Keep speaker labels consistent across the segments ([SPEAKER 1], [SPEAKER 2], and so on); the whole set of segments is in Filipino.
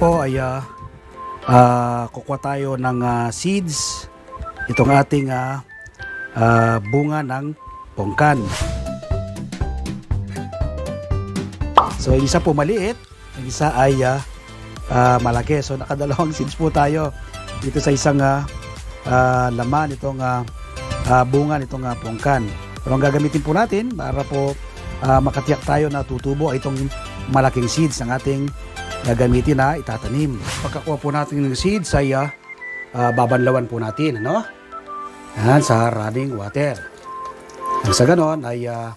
[SPEAKER 1] po ay ah, ah, kukuha tayo ng ah, seeds. Itong ating ah, ah, bunga ng pongkan. So isa po maliit, isa ay ah, ah, malaki. So nakadalawang seeds po tayo dito sa isang ah, ah, laman itong ah, ah, bunga nitong ah, pongkan. Pero ang gagamitin po natin para po ah, makatiyak tayo na tutubo ay itong malaking seeds ng ating gagamitin na itatanim. Pagkakuha po natin ng seeds ay ah, babanlawan po natin, ano? Yan, sa running water. Ang sa ganon ay uh,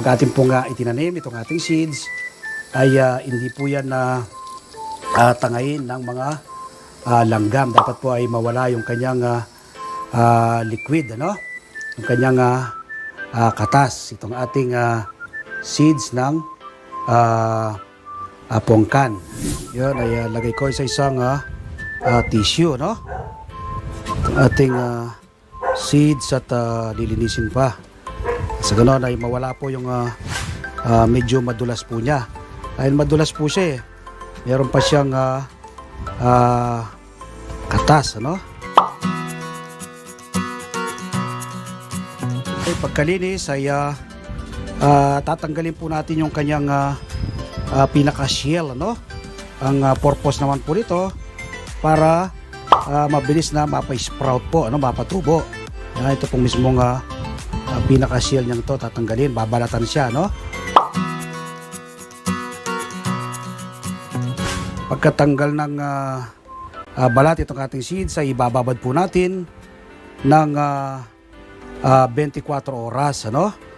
[SPEAKER 1] pag ating pong ah, itinanim itong ating seeds ay ah, hindi po yan na ah, tangayin ng mga ah, langgam. Dapat po ay mawala yung kanyang ah, ah, liquid, ano? Yung kanyang ah, ah, katas. Itong ating ah, seeds ng ah, ah, pongkan. Yun ay ah, lagay ko sa isang ah, ah, tissue, no? Ating ah, seeds at ah, lilinisin pa. Sa ganoon ay mawala po yung ah, ah, medyo madulas po niya. Dahil madulas po siya eh. Meron pa siyang ah, ah, katas, ano? Okay, pagkalinis ay ah, ah, tatanggalin po natin yung kanyang ah, ah, pinaka-shell, ano? Ang ah, purpose naman po nito para ah, mabilis na mapa-sprout po, ano, mapatubo. Yan, ito pong mismong ah, ah, pinaka-shell niyang to tatanggalin, babalatan siya, no? Pagkatanggal ng ah, ah, balat itong ating seeds ay ibababad po natin ng ah, ah, 24 oras, ano?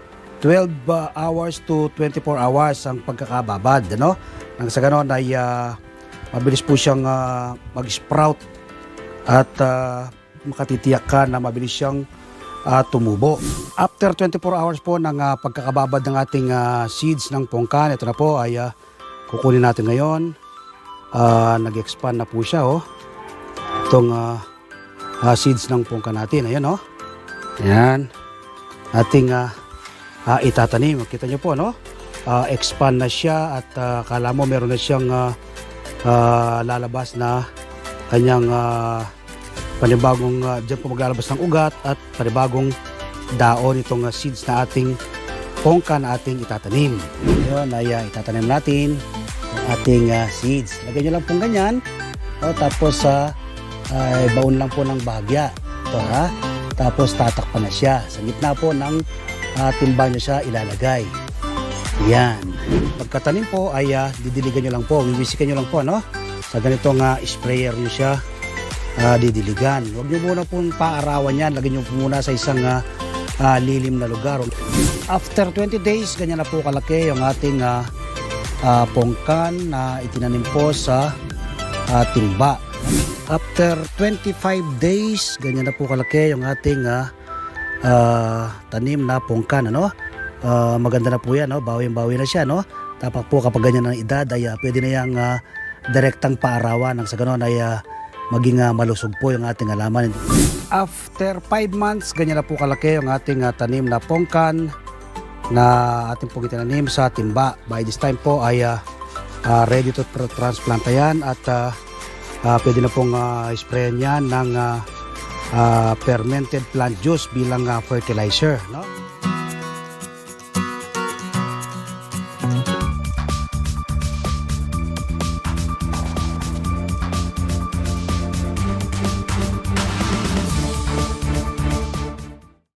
[SPEAKER 1] 12 ah, hours to 24 hours ang pagkakababad, ano? Nang sa ganon ay ah, mabilis po siyang ah, mag-sprout at ah, makatitiyak ka na mabilis siyang ah, tumubo. After 24 hours po ng ah, pagkakababad ng ating ah, seeds ng pongkan, ito na po ay ah, kukunin natin ngayon. Ah, nag-expand na po siya oh. Itong ah, ah, seeds ng pongkan natin, ayan oh. Ayan. Ating ah, ah, itatanim. Kita nyo po no? Ah, expand na siya at ah, kala mo meron na siyang ah, ah, lalabas na kanyang ah, panibagong uh, diyan po maglalabas ng ugat at panibagong daon itong ah, seeds na ating pongka na ating itatanim. Yun ay ah, itatanim natin ang ating ah, seeds. Lagyan nyo lang pong ganyan. O, tapos sa ay baon lang po ng bagya. Ito ha. Tapos tatakpan na siya. Sa gitna po ng uh, timba nyo siya ilalagay. Yan. Pagkatanim po ay ah, didiligan nyo lang po. Wiwisikan nyo lang po. No? Sa ganitong ah, sprayer nyo siya ah, didiligan. Huwag nyo muna pong paarawan yan. Lagyan nyo po muna sa isang ah, ah, lilim na lugar. After 20 days, ganyan na po kalaki yung ating ah, ah, pongkan na itinanim po sa ah, timba. After 25 days, ganyan na po kalaki yung ating ah, ah, tanim na pongkan. Ano? Ah, maganda na po yan, no? bawing-bawi na siya. No? Tapak po kapag ganyan ang edad, ay ah, pwede na yung ah, direktang paarawan. Nang sa ganon ay ah, maging ah, malusog po yung ating halaman. After 5 months, ganyan na po kalaki yung ating ah, tanim na pongkan na ating pong itinanim sa timba. By this time po ay ah, ah, ready to tra- transplant yan at ah, ah, pwede na pong uh, sprayan yan ng ah, ah, fermented plant juice bilang ah, fertilizer. No?